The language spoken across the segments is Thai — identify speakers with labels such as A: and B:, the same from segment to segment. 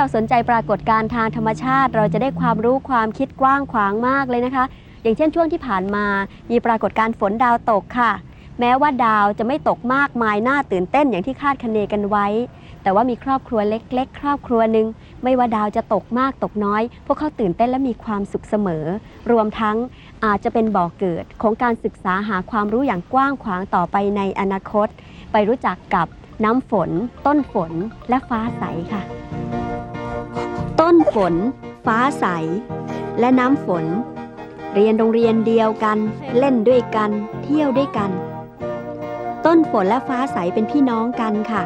A: เราสนใจ
B: ปรากฏการณ์ทางธรรมชาติ เราจะได้ความรู้ความคิดกว้างขวางมากเลยนะคะ อย่างเช่นช่วงที่ผ่านมา มีปรากฏการณ์ฝนดาวตกค่ะ แม้ว่าดาวจะไม่ตกมากมายน่าตื่นเต้นอย่างที่คาดคะเนกันไว้ แต่ว่ามีครอบครัวเล็ก ๆ ครอบครัวหนึ่งไม่ว่าดาวจะตกมากตกน้อย พวกเขาตื่นเต้นและมีความสุขเสมอ รวมทั้งอาจจะเป็นบ่อกเกิดของการศึกษาหาความรู้อย่างกว้างขวางต่อไปในอนาคต ไปรู้จักกับน้ำฝน ต้นฝน และฟ้าใสค่ะ ต้นฝน ฟ้าใส และน้ำฝน เรียนโรงเรียนเดียวกัน เล่นด้วยกัน เที่ยวด้วยกัน ต้นฝนและฟ้าใสเป็นพี่น้องกันค่ะ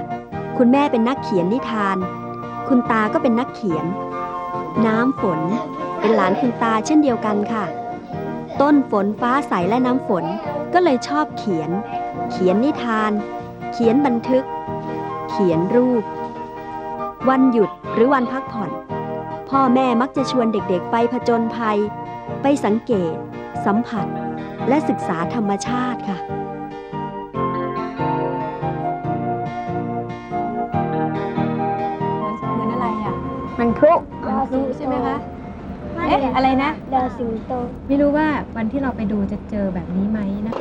B: คุณแม่เป็นนักเขียนนิทาน คุณตาก็เป็นนักเขียน น้ำฝน เป็นหลานคุณตาเช่นเดียวกันค่ะ ต้นฝนฟ้าใสและน้ำฝนก็เลยชอบเขียน เขียนนิทาน เขียนบันทึก เขียนรูป วันหยุดหรือวันพักผ่อน พ่อแม่มักจะชวนเด็กๆ ไปผจญภัย ไปสังเกต สัมผัส และศึกษาธรรมชาติค่ะ
C: เหมือนอะไรอะ
D: มันพลุ
C: เหมือนพลุใช่ไหมคะ เอ๊ะ อะไรนะ
D: ดาวสิงโต
C: ไม่รู้ว่าวันที่เราไปดูจะเจอแบบนี้ไหมนะ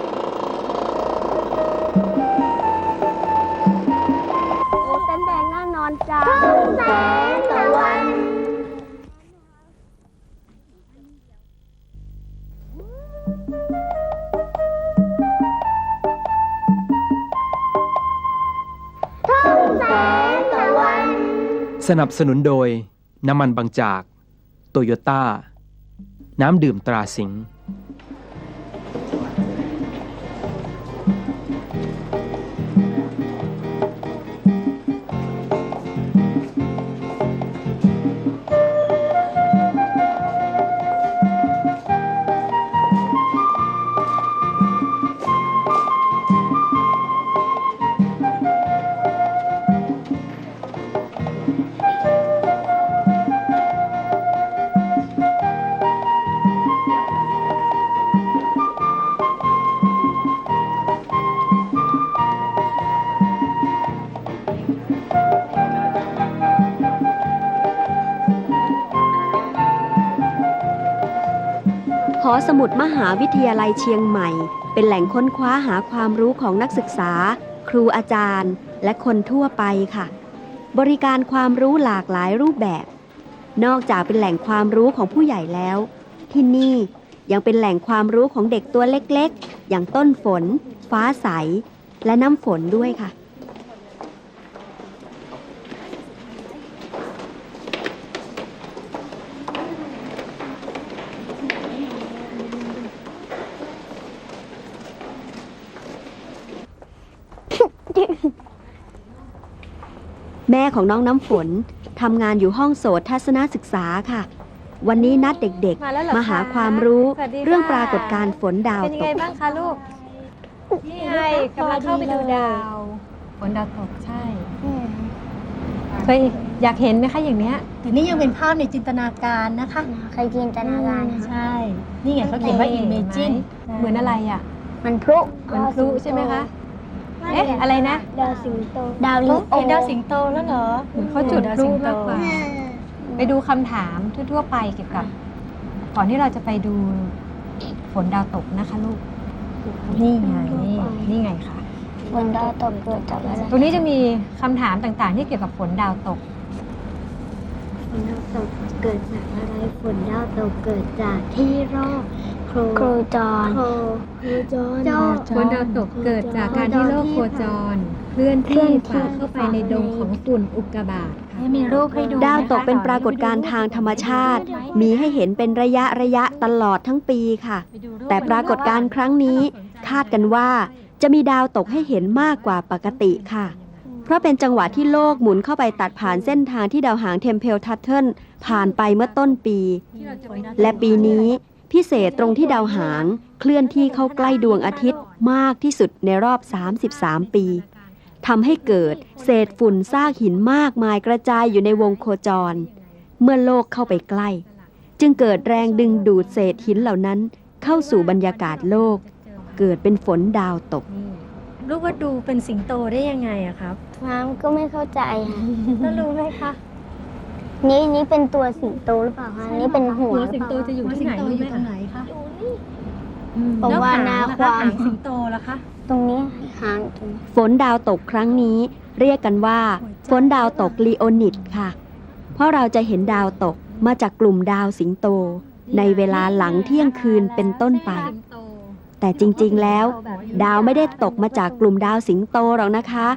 D: สนั
E: บสนุนโดย น้ำมันบางจาก โตโยต้า น้ำดื่มตราสิงห์
B: สมุดมหาวิทยาลัยเชียงใหม่ เป็นแหล่งค้นคว้าหาความรู้ของนักศึกษา ครูอาจารย์ และคนทั่วไปค่ะ บริการความรู้หลากหลายรูปแบบ นอกจากเป็นแหล่งความรู้ของผู้ใหญ่แล้ว ที่นี่ยังเป็นแหล่งความรู้ของเด็กตัวเล็กๆ อย่างต้นฝน ฟ้าใส และน้ำฝนด้วยค่ะ แม่ของน้องน้ำฝนทำงานอยู่ห้องโสตทัศนศึกษาค่ะ วันนี้นัดเด็ก
C: มาแล้วเหรอ
B: ๆ มาหา
C: คะ
B: ความรู้
C: สวัสดี
B: เรื่อง
C: ค่ะ
B: ปรากฏการณ์ฝนดาว
C: เป็นยัง
B: ต
C: ไง
B: ก
C: บ้างคะลูก นี่ไงกำลังเข้าไปดูดาว ฝนดาวตกใช่เคยอยากเห็นไหมคะอย่างเนี้ย
F: แต่นี่ยังเป็นภาพในจินตนาการนะคะ
D: เคยจินตนาการค่ะ
F: ใช่ นี่ไงเขาเขียนว่า imagine
C: เหมือนอะไรอะ
D: มันพลุ
C: เหมือนพลุใช่ไหมคะ เอ๊ะอะไรนะ
D: ดาวสิงโต ดาวลิ
F: โอ้
D: งโอ
F: เห็นดาวสิงโตแล้วเหรอ
C: เหมือนเขาจุด
F: ดาว
C: พลุ
F: สิงโต
C: มากกว่าไปดูคำถามทั่ว ๆ ไปเกี่ยวกับ ก่อนที่เราจะไปดูฝนดาวตกนะคะลูก นี่ไงนี่ไงค่ะ
D: ฝนดาวตกเกิดจากอะไร
C: ตรงนี้จะมีคำถามต่างๆ ที่เกี่ยวกับฝนดาวตก
B: ฝนดาวตกเกิดจากอะไร ฝนดาวตกเกิดจากที่รอบ โคร
D: ครูจร
B: โคโคจร
C: ฝนดาวตกเกิดจากการที่โลกโคจร เคลื่อนที่ฝ่าเข้าไปในดงของฝุ่นอุกกาบาตค่ะ
F: มีรูปให้ดู
B: ดาวตกเป็นปรากฏการณ์ทางธรรมชาติ มีให้เห็นเป็นระยะระยะตลอดทั้งปีค่ะ แต่ปรากฏการณ์ครั้งนี้ คาดกันว่าจะมีดาวตกให้เห็นมากกว่าปกติค่ะ เพราะเป็นจังหวะที่โลกหมุนเข้าไปตัดผ่านเส้นทางที่ดาวหางเทมเพลทัตเทิลผ่านไปเมื่อต้นปี และปีนี้ พิเศษตรงที่ดาวหางเคลื่อนที่เข้าใกล้ดวงอาทิตย์มากที่สุดในรอบ 33 ปีทำให้เกิดเศษฝุ่นซากหินมากมายกระจายอยู่ในวงโคจร เมื่อโลกเข้าไปใกล้ จึงเกิดแรงดึงดูดเศษหินเหล่านั้นเข้าสู่บรรยากาศโลก เกิดเป็นฝนดาวตก
F: รูปว่าดูเป็นสิงโตได้ยังไงอะครับ
D: น้ำก็ไม่เข้าใจค่ะ
F: แล้วรู้ไหมคะ
D: นี่นี่เป็นตัวสิงโตหรือเปล่าคะนี่เป็นหัว
C: หัวสิงโตจะอยู่ที่ไหน
F: สิงโต
C: รู้
F: อยู่
C: ไหม
F: ตรง
C: คะ
F: ไหนคะ
D: เพราะว่านาควา
F: หามงสิงโตล่ะคะ
D: ตรงนี้หางตรงนี้
B: ฝนดาวตกครั้งนี้ เรียกกันว่า ฝนดาวตกลีโอนิดค่ะ เพราะเราจะเห็นดาวตกมาจากกลุ่มดาวสิงโต ในเวลาหลังเที่ยงคืนเป็นต้นไป แต่จริงๆแล้ว ดาวไม่ได้ตกมาจากกลุ่มดาวสิงโตหรอกนะคะ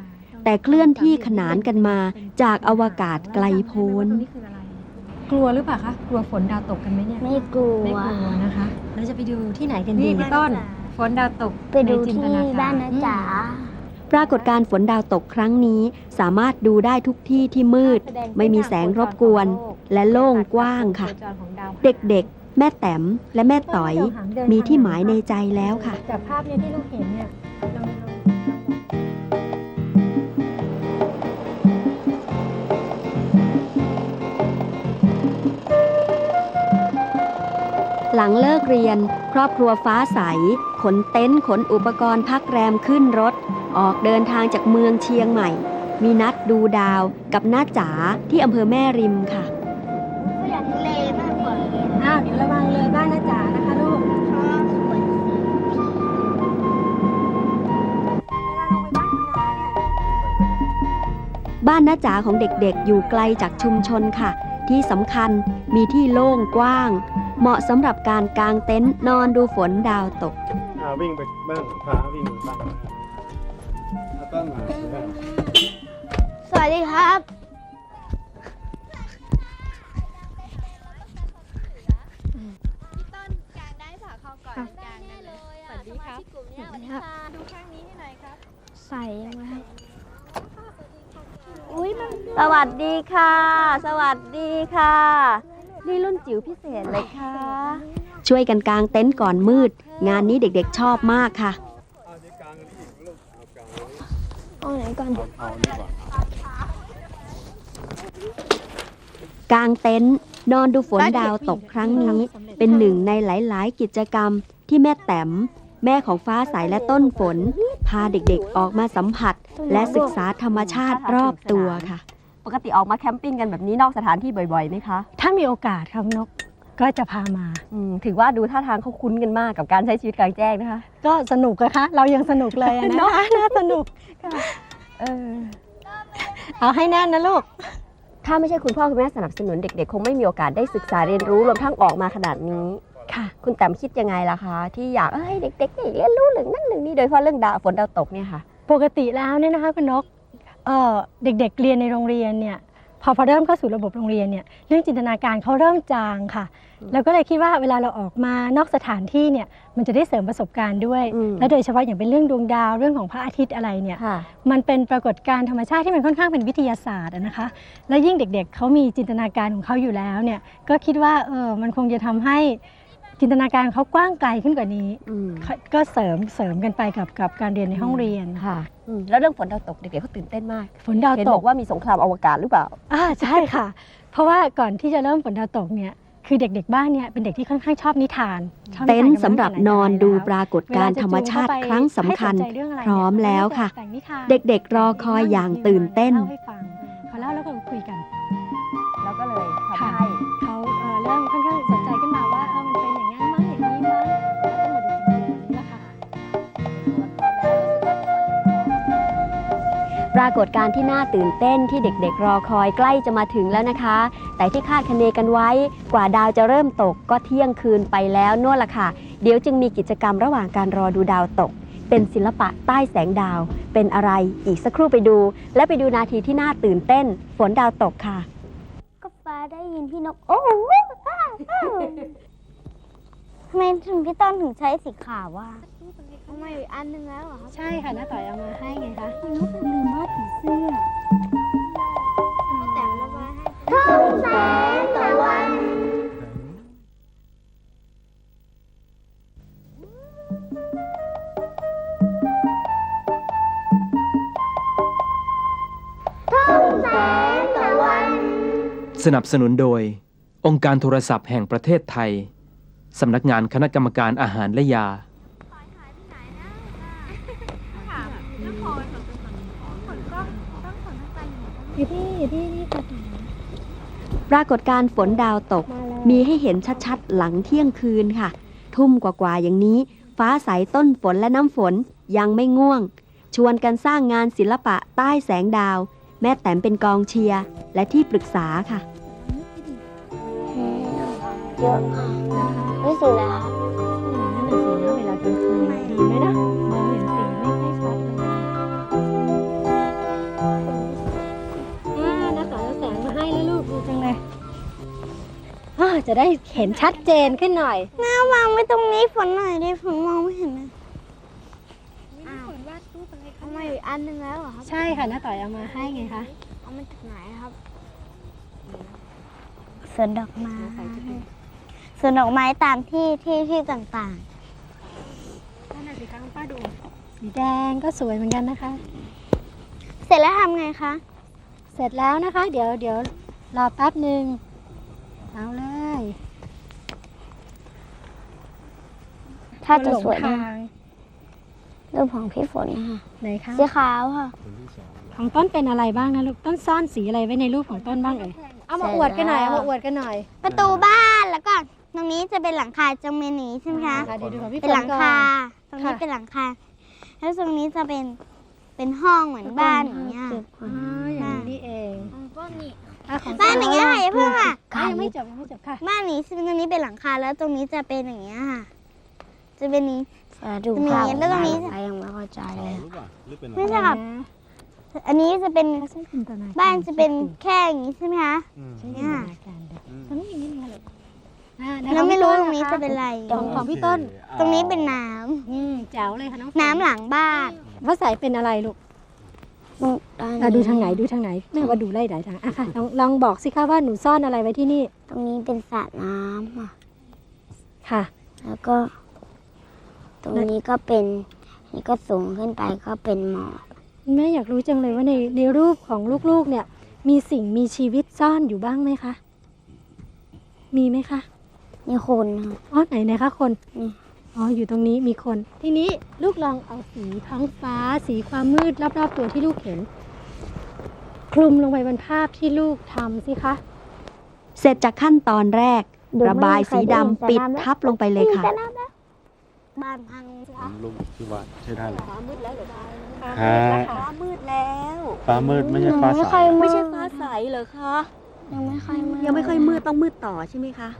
B: แต่เคลื่อนที่ขนานกันมาจากอวกาศไกลโพ้น
C: กลัวหรือเปล่าคะ กลัวฝนดาวตกกันไหมเนี่ย
D: ไม่กลัว
C: ไม่กลัวนะคะ
F: เราจะไปดูที่ไหนกันดี
C: นี่พี่ต้น ฝนดาวตก
D: ไปดู
C: ในจิน
D: ที่
C: ตนาการ
D: บ้านนะจ๋า
B: ปรากฏการณ์ฝนดาวตกครั้งนี้สามารถดูได้ทุกที่ที่มืด ไม่มีแสงรบกวน และโล่งกว้างค่ะ เด็กๆ แม่แต๋มและแม่ต๋อยมีที่หมายในใจแล้วค่ะ
F: จากภาพเนี้ที่ลูกเห็นเนี่ย
B: หลังเลิกเรียน ครอบครัวฟ้าใส ขนเต็นท์ขนอุปกรณ์พักแรมขึ้นรถ ออกเดินทางจากเมืองเชียงใหม่ มีนัดดูดาวกับน้าจ๋าที่อำเภอแม่ริมค่ะ
D: อยากเลมากกว่า
F: อ้าวเดี๋ยวระวังเลยบ้านนะจ๋านะคะลูก
B: บ้านน้าจ๋าของเด็กๆ อยู่ไกลจากชุมชนค่ะ ที่สำคัญมีที่โล่งกว้าง เหมาะสำหรับการกางเต็นท์นอนดูฝนดาวตก
G: อ่าวิ่งไปบ้างพาวิ่งไปบ้างแล้วก็มา
D: สวัสดีครับ ใส่ยังไงครับอุ้ยมัน
B: สวัสดีค่ะ สวัสดีค่ะ นี่รุ่นจิ๋วพิเศษเลยค่ะ ช่วยกันกางเต็นท์ก่อนมืด งานนี้เด็กๆชอบมากค่ะ
D: เอาไหนก่อน
B: กางเต็นท์นอนดูฝนดาวตกครั้งนี้ เป็นหนึ่งในหลาย ๆ กิจกรรมที่แม่แต๋มแม่ของฟ้าใสและต้นฝน พาเด็กๆออกมาสัมผัส และศึกษาธรรมชาติรอบตัวค่ะ ปกติออกมาแคมปิ้งกันแบบนี้นอกสถานที่บ่อยๆไหมคะ
F: ถ้ามีโอกาสครับนกก็จะพามา
B: อืมถือว่าดูท่าทางเขาคุ้นกันมากกับการใช้ชีวิตกลางแจ้งนะคะ
F: ก็สนุกอะคะ เรายังสนุกเลยอะนะคะน่าสนุก
B: เออ
F: เอาให้แน่นนะลูก
B: ถ้าไม่ใช่คุณพ่อคุณแม่สนับสนุนเด็กๆ คงไม่มีโอกาสได้ศึกษาเรียนรู้รวมทั้งออกมาขนาดนี้
F: ค่ะ
B: คุณแต้มคิดยังไงล่ะคะ ที่อยากเอ้ยเด็กๆนี่เรียนรู้เรื่องนั้นเรื่องนี้โดยเฉพาะเรื่องดาวฝนดาวตกเนี่ยค่ะ
F: ปกติแล้วเนี่ยนะคะคุณนก เอ่อเด็กๆเรียนในโรงเรียนเนี่ยพอพอเริ่มเข้าสู่ระบบโรงเรียนเนี่ยเรื่องจินตนาการเขาเริ่มจางค่ะแล้วก็เลยคิดว่าเวลาเราออกมานอกสถานที่เนี่ยมันจะได้เสริมประสบการณ์ด้วย
B: อืม
F: และโดยเฉพาะอย่างเป็นเรื่องดวงดาวเรื่องของพระอาทิตย์อะไรเนี่ย
B: ค่ะ
F: มันเป็นปรากฏการณ์ธรรมชาติที่มันค่อนข้างเป็นวิทยาศาสตร์อะนะคะ และยิ่งเด็กๆเขามีจินตนาการของเขาอยู่แล้วเนี่ยก็คิดว่าเออมันคงจะทำให้ จินตนาการของเขากว้างไกลขึ้นกว่านี้
B: อืม
F: ก็ก็เสริมเสริมกันไปกับกับการเรียนในห้องเรียน
B: ค่ะอืมแล้วเรื่องฝนดาวตกเด็กๆเขาตื่นเต้นมาก
F: ฝนดาว
B: เห็น
F: ต
B: บอกกว่ามีสงครามอวกาศหรือเปล่า
F: อ่าใช่ค่ะ เพราะว่าก่อนที่จะเริ่มฝนดาวตกเนี่ยคือเด็กๆบ้านเนี่ยเป็นเด็กที่ค่อนข้างชอบนิทานชอบนิทา
B: เต็นท์
F: กั
B: สำหรับ
F: มาตั้งแต่
B: นอน
F: ไห
B: ดู
F: แล้ว
B: ปรากฏการณ์ธรรมชาติครั้งสำคัญ
F: ให้สนใจเรื่องะไพ
B: ร้อมแล้วค่ะ
F: แต่งนิทาน
B: เด็กๆรอคอยอย่างตื่นเต้น
F: เล่าให้ฟังพอเล่าแล้วก็คุยกัน
B: แล้วก็เลยทำ
F: ค่ะ
B: ให้
F: เขาเอ่อเริ่มค่อนข้าง ป
B: รากฏการณ์ที่น่าตื่นเต้นที่เด็กๆ รอคอยใกล้จะมาถึงแล้วนะคะ แต่ที่คาดคะเนกันไว้กว่าดาวจะเริ่มตกก็เที่ยงคืนไปแล้วนู่นละค่ะ เดี๋ยวจึงมีกิจกรรมระหว่างการรอดูดาวตก เป็นศิลปะใต้แสงดาว เป็นอะไรอีกสักครู่ไปดู และไปดูนาทีที่น่าตื่นเต้น ฝนดาวตกค่ะ
D: ก็ฟ้าได้ยินพี่นก โอ้โหทำไมถึงพี่ต้นถึงใช้สีขาววะ ทำไมอีกอันหนึงแล้วเหรอครับ
F: ใช่ค่ะน้าต่อยเอามาให้ไงคะ
D: นกลืมวาดผีเสื้อ แต่ละวันท้องแสงตะวันท้องแสงตะวัน
E: สนับสนุนโดย องค์การโทรศัพท์แห่งประเทศไทย สำนักงานคณะกรรมการอาหารและยา
F: อยู่ที่อยู่ที่นี่ค่ะ
B: ปรากฏการณ์ฝนดาวตกมีให้เห็นชัดๆ หลังเที่ยงคืนค่ะ ทุ่มกว่าๆ อย่างนี้ ฟ้าใสต้นฝนและน้ำฝนยังไม่ง่วง ชวนกันสร้างงานศิลปะใต้แสงดาว แม่แต้มเป็นกองเชียร์และที่ปรึกษาค่ะ
D: เยอะมากรู้สึกแล้ว
F: นั่นน่ะสินะเวลากลางคืนดีไหมนะมองเห็นสีไม่ จะได้เห็นชัดเจนขึ้นหน่อย
D: น้าวางไว้ตรงนี้ฝนหน่อยดิฝนมองไม่เห็นเลยฝนวาดรูปอะไรคะทำไมอีกอันหนึงแล้วเหรอครับ
F: ใช่ค่ะน้าต่อยเอามาให้ไงคะ
D: เอามาจากไหนครับ สวนดอกไม้สวนดอกไม้ตามที่ที่ที่ต่าง
F: นั่นน่ะสิคะคุณป้าดูสีแดงก็สวยเหมือนกันนะคะ
D: ๆ เสร็จแล้วทำไงคะ
F: เสร็จแล้วนะคะ เดี๋ยวเดี๋ยวรอแป๊บหนึ่งเอาเลย
D: ถ้าจะสวย
F: หลง
D: นะ
F: ทาง
D: รูปของพี่ฝนนะคะ
F: ไหนคะ
D: สีขาวค่ะ
F: ของต้นเป็นอะไรบ้างนะลูก ต้นซ่อนสีอะไรไว้ในรูปของต้นบ้างเอ่ย เอามาอวดกันหน่อย เอามาอวดกันหน่อย
D: ประตูบ้านแล้วก็ตรงนี้จะเป็นหลังคาจังเมนีใช่ไหมคะ
F: อ่าเดี๋ยวดูของพี่
D: เป็นหลัง
F: ฝก่อ
D: คา ตรงนี้
F: ค่ะ
D: เป็นหลังคา แล้วตรงนี้จะเป็นเป็นห้องเหมือนบ้านอย่างเงี้ย
F: อ๋ออย่างนี้นี่เองอะของ
D: บ้านอย่างเงี้ยค่ะอย่าเพิ่งค่ะ
F: อะยังไม่จบยังไม่จบค่ะ
D: บ้านนี้ซึ่งตรงนี้เป็นหลังคาแล้วตรงนี้จะเป็นอย่างเงี้ยค่ะ จะเป็นนี้
H: ดู
D: จะมีอย่างเงี้ยแล้วตรงนี้
H: ไปยังไม่เข้าใจ
G: เสา
H: เลย
G: หรือเปล่าหรือเป็นอะ
D: ไม่
G: ไร
D: ใช่ค่ะอันนี้จะเป็น
F: ถ้าใช้จินตนาการ
D: บ้านจะเป็นแค่อย่างนี้ใช่ไหมคะ
G: อืม
F: ใช้จินตนาการดู
G: อืม
F: ตรงนี้อย่างนี้นี่ลูกอ่าไหน
D: แล้ว
F: ของ
D: ไม่
F: พี่
D: รู้
F: ต้น
D: ตรงนี้
F: ค
D: จะเป็นอะไร
F: ของของพี่ต้น
G: โอเค
D: ตรงนี้เป็นน้ำ
F: อืมแจ๋วเลยค่ะน้องฝ
D: น้ำหลังบ้าน
F: พระสายเป็นอะไรลูกอะดูทางไหนดูทางไหนแม่ว่าดูไล่หลายทางอะค่ะลองลองบอกสิคะว่าหนูซ่อนอะไรไว้ที่นี่
D: ตรงนี้เป็นสระน้ำอะ
F: ค่ะ
D: แล้วก็ ตรงนี้ก็เป็นนี่ก็สูงขึ้นไปก็เป็นหมอก
F: แม่อยากรู้จังเลยว่าในในรูปของลูกๆเนี่ย มีสิ่งมีชีวิตซ่อนอยู่บ้างไหมคะ มีไหมคะ
D: นี่คนค่ะ
F: อ๋อไหนไหนคะคน
D: นี่
F: อ๋ออยู่ตรงนี้มีคน ทีนี้ลูกลองเอาสีท้องฟ้า สีความมืดรอบๆตัวที่ลูกเห็น คลุมลงไปบนภาพที่ลูกทำสิคะ
B: เสร็จจากขั้นตอนแรก ระบายสีดำปิดทับลงไปเลยค่ะ
D: แต่น้ำแล้ว บ้านพังจ้ะ
G: รูปที่ว่าใช้ได้เลย
B: ฟ้ามืดแล้วเหรอคะ
G: ฮะ
B: ฟ้ามืดแล้ว
G: ฟ้ามืดไม่ใช่ฟ้า
D: ไม่
G: ใส
D: ค่อยมื
B: ไม่
D: ด
B: ใช่ฟ้าใสเหรอคะ
D: ยังไม่ค่อยมืด
B: ยังไม่ค่อยมืดต้องมืดต่อใช่ไหมคะ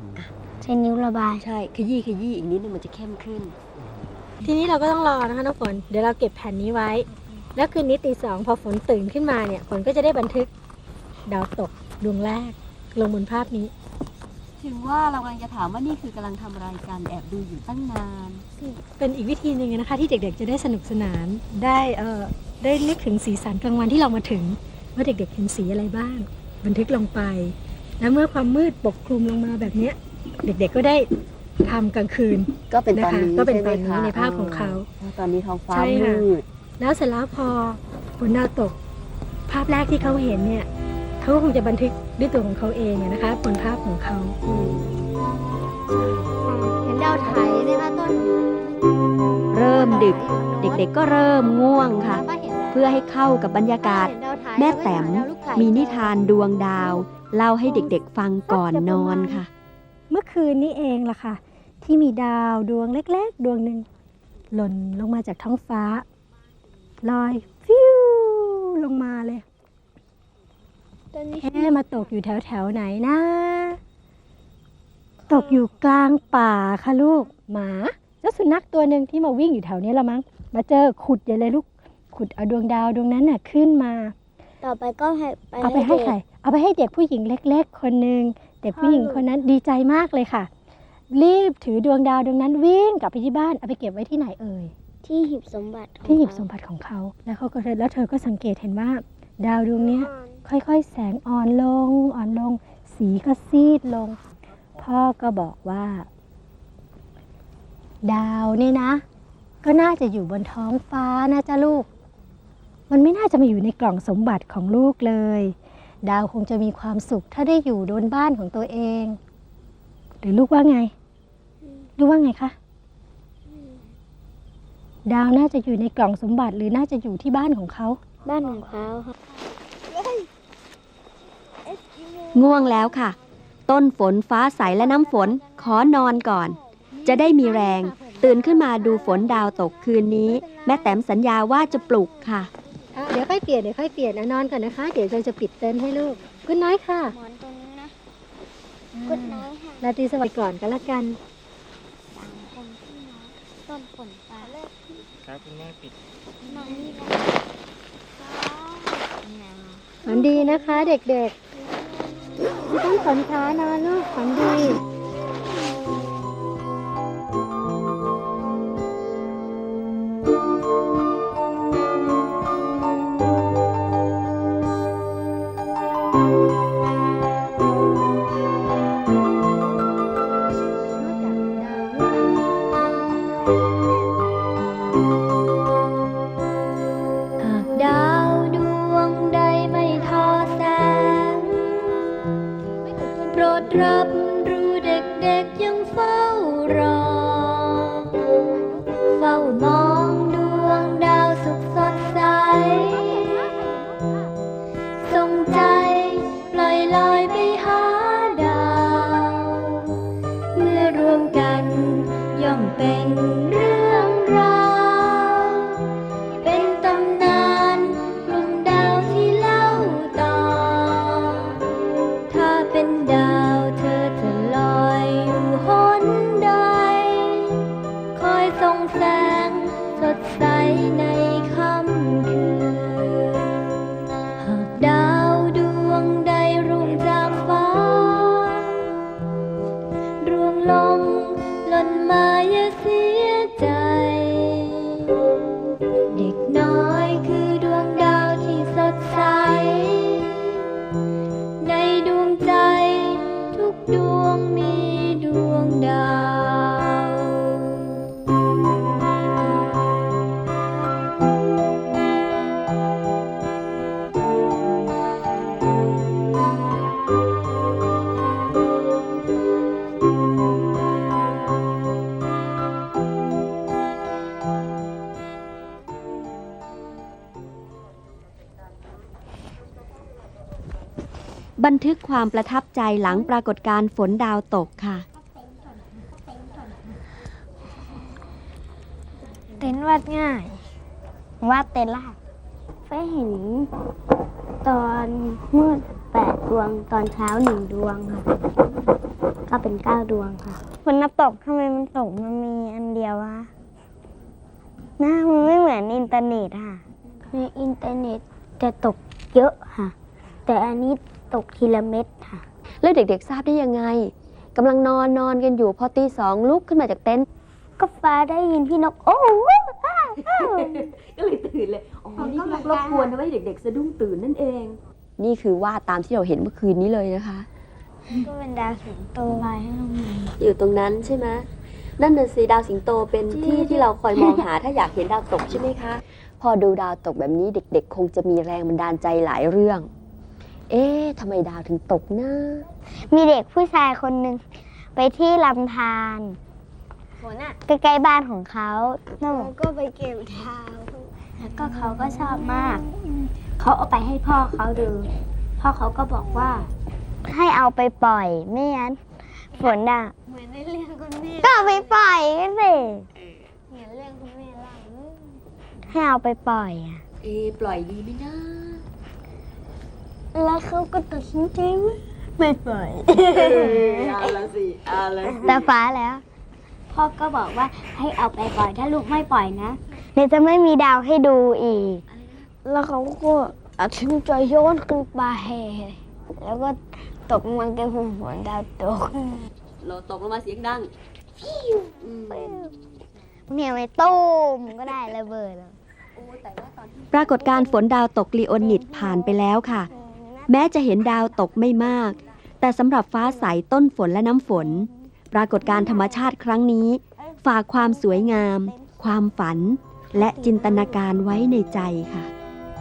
D: ใช้นิ้วระบาย
B: ใช่ขยี้ขยี้อีกนิดนึงมันจะเข้มขึ้น
F: ทีนี้เราก็ต้องรอนะคะน้องฝนเดี๋ยวเราเก็บแผ่นนี้ไว้ แล้วคืนนี้ตีสองพอฝนตื่นขึ้นมาเนี่ยฝนก็จะได้บันทึกดาวตกดวงแรก ลงบนภาพนี้
B: ถึงว่าเรากำลังจะถามว่านี่คือกำลังทำอะไรกันแอบดูอยู่ตั้งนาน
F: เป็นอีกวิธีหนึ่งนะคะที่เด็กๆ จะได้สนุกสนานได้เอ่อได้นึกถึงสีสันกลางวันที่เรามาถึง ว่าเด็กๆเห็นสีอะไรบ้าง บันทึกลงไป แล้วเมื่อความมืดปกคลุมลงมาแบบเนี้ยเด็กๆก็ได้ทำกลางคืน
B: ก็เป็นตอน
F: นะคะ
B: นี้
F: ก็เป็น
B: ใช่ไหม
F: ตอนนี้
B: คะ
F: ในภาพของเขา
B: อ๋อตอนนี้ท้องฟ้า
F: ใช่ค่ะ
B: มืด
F: แล้วเสร็จแล้วพอฝนดาวตก ภาพแรกที่เขาเห็นเนี่ย เขาก็คงจะบันทึกด้วยตัวของเขาเองอะนะคะบนภาพของเขา
D: เห็นดาวไถไหมคะต้น
B: เริ่มดึก เด็กๆก็เริ่มง่วงค่ะ
D: ป้าเห็น
B: เพื่อให้เข้ากับบรรยากาศ
D: เห็นดาวไถ
B: แม่แต๋ม
D: ล้วก็เห็นดาวลูกไก่
B: มีนิทานดวงดาว เล่าให้เด็กๆฟังก่อนนอนค่ะ
F: เมื่อคืนนี้เองล่ะค่ะ ที่มีดาวดวงเล็กๆ ดวงหนึ่งหล่นลงมาจากท้องฟ้า ลอยฟิวลงลงมาเลย
D: ตอนนี้
F: เอ๊ะมาตกอยู่แถวแถวๆไหนนะ ตกอยู่กลางป่าค่ะลูก หมาเจ้าสุนัขตัวหนึ่งที่มาวิ่งอยู่แถวนี้ละมั้ง มาเจอขุดใหญ่เลยลูก ขุดเอาดวงดาวดวงนั้นน่ะขึ้นมา
D: ต่อไปก็ให้
F: เอาไปให้ใคร เอาไปให้เด็กผู้หญิงเล็ก ๆ คนหนึ่งเด็กผู้หญิงคนนั้นดีใจมากเลยค่ะ รีบถือดวงดาวดวงนั้นวิ่งกลับไปที่บ้าน เอาไปเก็บไว้ที่ไหนเอ่ย
D: ที่หีบสมบัติของ
F: ที่หยิบ
D: เขา
F: สมบัติของเขา แล้วเขาก็แล้วเธอก็สังเกตเห็นว่า ดาวดวงเนี้ย ค่อยๆ แสงอ่อนลง อ่อนลง สีก็ซีดลง พ่อก็บอกว่า ดาวเนี่ยนะ ก็น่าจะอยู่บนท้องฟ้านะจ๊ะลูก มันไม่น่าจะมาอยู่ในกล่องสมบัติของลูกเลย ดาวคงจะมีความสุขถ้าได้อยู่บนบ้านของตัวเอง หรือลูกว่าไง ลูกว่าไงคะดาวน่าจะอยู่ในกล่องสมบัติหรือน่าจะอยู่ที่บ้านของเขา
D: บ้านของเขาค่ะ
B: ง่วงแล้วค่ะ ต้นฝนฟ้าใสและน้ำฝนขอนอนก่อน จะได้มีแรง ตื่นขึ้นมาดูฝนดาวตกคืนนี้ แม่แต้มสัญญาว่าจะปลุกค่ะ
F: อะเดี๋ยวค่อยเปลี่ยนเดี๋ยวค่อยเปลี่ยนนะนอนก่อนนะคะ เดี๋ยวเราจะปิดเต็นท์ให้ลูกคุณน้อยค่ะ
D: หมอนตรงนี้นะกุดน้อยค่ะ
F: ราตรีสวัสดิ์ก่อนก็แล้วกัน
D: สามคนพี่น้องต้นฝนฟ้าเลิก
G: ครับคุณแม่ปิด
D: นอนนี่แล้วฟ้าแนว
F: ฝันดีนะคะเด็กๆ ไม่ต้องฝันช้านอนลูกฝันดี
B: อ บันทึกความประทับใจหลังปรากฏการณ์ฝนดาวตกค่ะ
D: เต็นท์วาดง่าย วาดเต็นท์ล่ะไฟเห็นตอนมืดแปดดวงตอนเช้าหนึ่งดวงค่ะ ก็เป็นเก้าดวงค่ะฝนนับตกทำไมมันตกมันมีอันเดียววะหน้ามันไม่เหมือนอินเทอร์เน็ตค่ะในอินเทอร์เน็ตจะตกเยอะค่ะ แต่อันนี้ ตกทีละเม็ดค่ะ
B: แล้วเด็กๆทราบได้ยังไงกำลังนอนนอนกันอยู่พอตีสองลุกขึ้นมาจากเต็นท์
D: ก็ฟ้าได้ยินพี่นกโอ้โหอ้าวอ้าว
B: ก็เลยตื่นเลย อ๋อนี่พี่นกรบกวนทำให้เด็ก ๆ สะดุ้งตื่นนั่นเอง นี่คือวาดตามที่เราเห็นเมื่อคืนนี้เลยนะคะ
D: ก็เป็นดาวสิงโตลายให้เรามอง
B: อยู่ตรงนั้นใช่ไหมนั่นน่ะสิดาวสิงโตเป็นที่ที่เราคอยมองหา ถ้าอยากเห็นดาวตกใช่ไหมคะ พอดูดาวตกแบบนี้เด็ก ๆ คงจะมีแรงบันดาลใจหลายเรื่อง เอ๊ะทำไมดาวถึงตกนะ
D: มีเด็กผู้ชายคนหนึ่งไปที่ลำธารใกล้ๆบ้านของเขาแล้วก็ไปเก็บดาว แล้วก็เขาก็ชอบมาก เขาเอาไปให้พ่อเขาดู พ่อเขาก็บอกว่า ให้เอาไปปล่อยไม่งั้นฝนอะ เหมือนในเรื่องคุณแม่ก็เอาไปปล่อยกันสิเหมือนเรื่องคุณแม่เล่าให้เอาไปปล่อยอะ
B: เอ๊ะปล่อยดีไหมนะ
D: แล้วเขาก็ตัดสินใจว่าไม่ปล่อย
B: เอาละสิเอาละ
D: แต่ฟ้าแล้วพ่อก็บอกว่าให้เอาไปปล่อยถ้าลูกไม่ปล่อยนะ เดี๋ยวจะไม่มีดาวให้ดูอีก แล้วเขาก็ตัดสินใจโยนขึ้นไปแล้วก็ตกมันกันหัวดาวตก
B: เราตกลงมาเสียงดัง
D: เนี่ยไม่ตุ้มก็ได้ระเบิดแล้ว
B: ปรากฏการณ์ฝนดาวตกลีโอนิดผ่านไปแล้วค่ะ แม้จะเห็นดาวตกไม่มาก แต่สำหรับฟ้าใสต้นฝนและน้ำฝน ปรากฏการธรรมชาติครั้งนี้ ฝากความสวยงาม ความฝัน และจินตนาการไว้ในใจค่ะ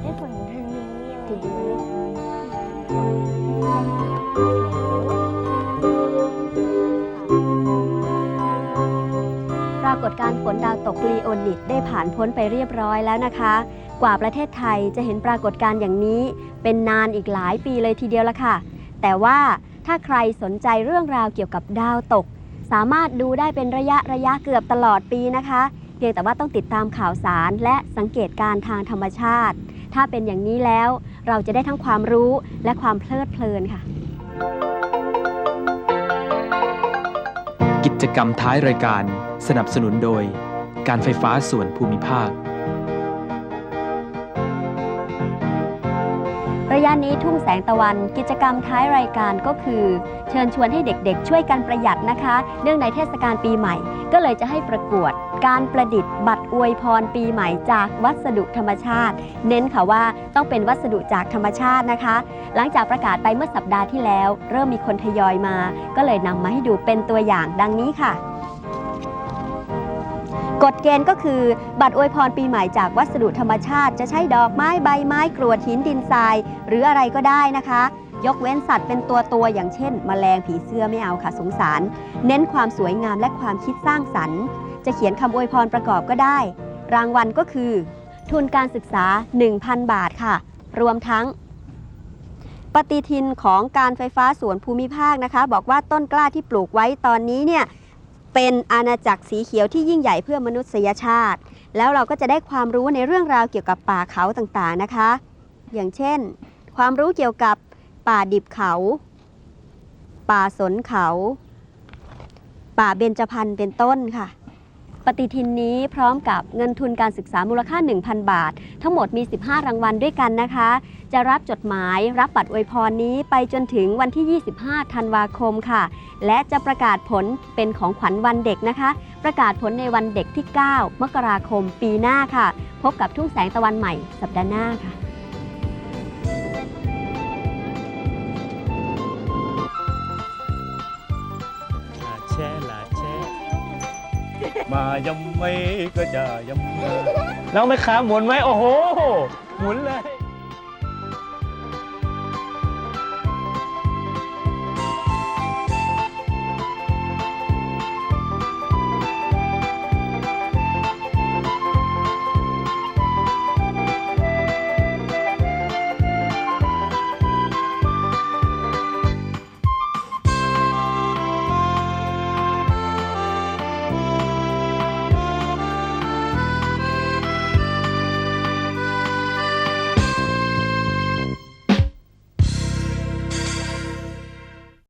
D: ได้ผลทางนี้อะไร
B: ปรากฏการฝนดาวตกลีโอนิดได้ผ่านพ้นไปเรียบร้อยแล้วนะคะ กว่าประเทศไทยจะเห็นปรากฏการณ์อย่างนี้ เป็นนานอีกหลายปีเลยทีเดียวละค่ะ แต่ว่าถ้าใครสนใจเรื่องราวเกี่ยวกับดาวตก สามารถดูได้เป็นระยะระยะเกือบตลอดปีนะคะ เพียงแต่ว่าต้องติดตามข่าวสารและสังเกตการณ์ทางธรรมชาติ ถ้าเป็นอย่างนี้แล้วเราจะได้ทั้งความรู้และความเพลิดเพลินค่ะ
E: กิจกรรมท้ายรายการสนับสนุนโดย การไฟฟ้าส่วนภูมิภาค
B: ระยะนี้ทุ่งแสงตะวันกิจกรรมท้ายรายการก็คือ เชิญชวนให้เด็กๆ ช่วยกันประหยัดนะคะ เนื่องในเทศกาลปีใหม่ ก็เลยจะให้ประกวด การประดิษฐ์บัตรอวยพรปีใหม่จากวัสดุธรรมชาติ เน้นค่ะว่าต้องเป็นวัสดุจากธรรมชาตินะคะ หลังจากประกาศไปเมื่อสัปดาห์ที่แล้ว เริ่มมีคนทยอยมา ก็เลยนำมาให้ดูเป็นตัวอย่างดังนี้ค่ะ กฎเกณฑ์ก็คือบัตรอวยพรปีใหม่จากวัสดุธรรมชาติ จะใช้ดอกไม้ใบไม้กรวดหินดินทราย หรืออะไรก็ได้นะคะ ยกเว้นสัตว์เป็นตัวตัวอย่างเช่นแมลงผีเสื้อไม่เอาค่ะสงสาร เน้นความสวยงามและความคิดสร้างสรรค์ จะเขียนคำอวยพรประกอบก็ได้ รางวัลก็คือ ทุนการศึกษา 1,000 บาทค่ะ รวมทั้งปฏิทินของการไฟฟ้าส่วนภูมิภาคนะคะ บอกว่าต้นกล้าที่ปลูกไว้ตอนนี้เนี่ย เป็นอาณาจักรสีเขียวที่ยิ่งใหญ่เพื่อมนุษยชาติ แล้วเราก็จะได้ความรู้ในเรื่องราวเกี่ยวกับป่าเขาต่างๆนะคะ อย่างเช่น ความรู้เกี่ยวกับป่าดิบเขา ป่าสนเขา ป่าเบญจพรรณเป็นต้นค่ะ ปฏิทินนี้พร้อมกับเงินทุนการศึกษามูลค่า 1,000 บาท ทั้งหมดมี 15 รางวัลด้วยกันนะคะ จะรับจดหมายรับบัตรอวยพรนี้ไปจนถึงวันที่ 25 ธันวาคมค่ะ และจะประกาศผลเป็นของขวัญวันเด็กนะคะ ประกาศผลในวันเด็กที่ 9 มกราคมปีหน้าค่ะ พบกับทุ่งแสงตะวันใหม่สัปดาห์หน้าค่ะ
G: มายำไม่ก็จะยำมาน้องไม่ขาหมุนไหมโอ้โห หมุนเลย